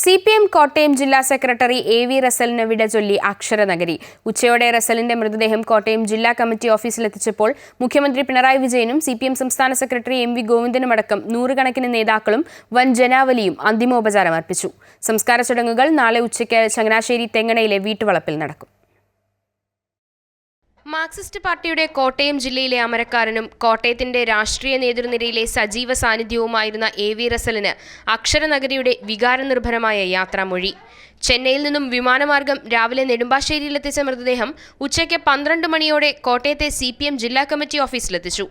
C P M Kottayam ജില്ലാ secretary A V റസലിന് വിട ചൊല്ലി അക്ഷരനഗരി ഉച്ചയോടെ റസലിന്റെ മൃതദേഹം കോട്ടയം ജില്ലാ കമ്മിറ്റി ഓഫീസിലെത്തിച്ചപ്പോൾ മുഖ്യമന്ത്രി പിണറായി വിജയനും സി സംസ്ഥാന സെക്രട്ടറി എം വി ഗോവിന്ദനുമടക്കം നൂറുകണക്കിന് നേതാക്കളും വൻ ജനാവലിയും അന്തിമോപചാരം അർപ്പിച്ചു സംസ്കാര ചടങ്ങുകൾ നാളെ ഉച്ചയ്ക്ക് ചങ്ങനാശ്ശേരി തെങ്ങണയിലെ വീട്ടുവളപ്പിൽ നടക്കും. മാർക്സിസ്റ്റ് പാർട്ടിയുടെ കോട്ടയം ജില്ലയിലെ അമരക്കാരനും കോട്ടയത്തിന്റെ രാഷ്ട്രീയ നേതൃനിരയിലെ സജീവ സാന്നിധ്യവുമായിരുന്ന എ വി റസലിന് അക്ഷരനഗരിയുടെ വികാരനിർഭരമായ യാത്രാമൊഴി. ചെന്നൈയിൽ നിന്നും വിമാനമാർഗം രാവിലെ നെടുമ്പാശ്ശേരിയിലെത്തിച്ച മൃതദേഹം ഉച്ചയ്ക്ക് പന്ത്രണ്ട് മണിയോടെ കോട്ടയത്തെ സി പി എം ജില്ലാ കമ്മിറ്റി ഓഫീസിലെത്തിച്ചു.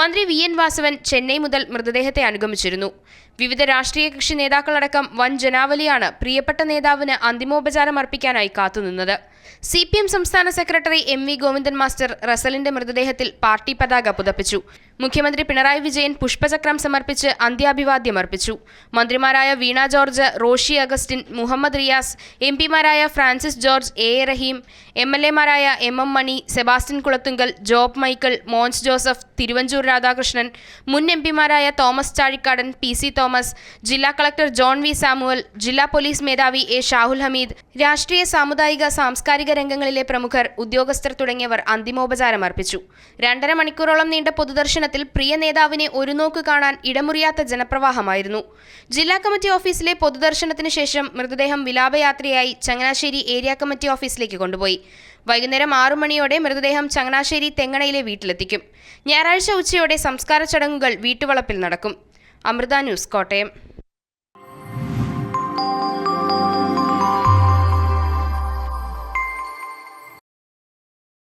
മന്ത്രി വി എൻ വാസവൻ ചെന്നൈ മുതൽ മൃതദേഹത്തെ അനുഗമിച്ചിരുന്നു. വിവിധ രാഷ്ട്രീയ കക്ഷി നേതാക്കളടക്കം വൻ ജനാവലിയാണ് പ്രിയപ്പെട്ട നേതാവിന് അന്തിമോപചാരം അർപ്പിക്കാനായി കാത്തുനിന്നത്. സി പി എം സംസ്ഥാന സെക്രട്ടറി എം വി ഗോവിന്ദൻ മാസ്റ്റർ റസലിന്റെ മൃതദേഹത്തിൽ പാർട്ടി പതാക പുതപ്പിച്ചു. മുഖ്യമന്ത്രി പിണറായി വിജയൻ പുഷ്പചക്രം സമർപ്പിച്ച് അന്ത്യാഭിവാദ്യം അർപ്പിച്ചു. മന്ത്രിമാരായ Veena George Roshi Augustine Muhammad Riyas M പിമാരായ Francis George A A Rahim M L എമാരായ M M Mani Sebastian Kulathunkal job Michael Mons Joseph Thiruvanchoor Radhakrishnan മുൻ എം പിമാരായ Thomas Chazhikadan P C Thomas ജില്ലാ കളക്ടർ ജോൺ വി സാമുവൽ ജില്ലാ പോലീസ് മേധാവി എ ഷാഹുൽ ഹമീദ് രാഷ്ട്രീയ സാമുദായിക സാംസ്കാരിക രംഗങ്ങളിലെ പ്രമുഖർ ഉദ്യോഗസ്ഥർ തുടങ്ങിയവർ അന്തിമോപചാരം അർപ്പിച്ചു. രണ്ടര മണിക്കൂറോളം നീണ്ട പൊതുദർശനത്തിൽ പ്രിയ നേതാവിനെ ഒരു നോക്ക് കാണാൻ ഇടമുറിയാത്ത ജനപ്രവാഹമായിരുന്നു. ജില്ലാ കമ്മിറ്റി ഓഫീസിലെ പൊതുദർശനത്തിന് ശേഷം മൃതദേഹം വിലാപയാത്രയായി ചങ്ങനാശ്ശേരി ഏരിയ കമ്മിറ്റി ഓഫീസിലേക്ക് കൊണ്ടുപോയി. വൈകുന്നേരം ആറു മണിയോടെ മൃതദേഹം ചങ്ങനാശ്ശേരി തെങ്ങണയിലെ വീട്ടിലെത്തിക്കും. ഞായറാഴ്ച ഉച്ചയോടെ സംസ്കാര ചടങ്ങുകൾ വീട്ടുവളപ്പിൽ നടക്കും. അമൃത ന്യൂസ് കോട്ടയം.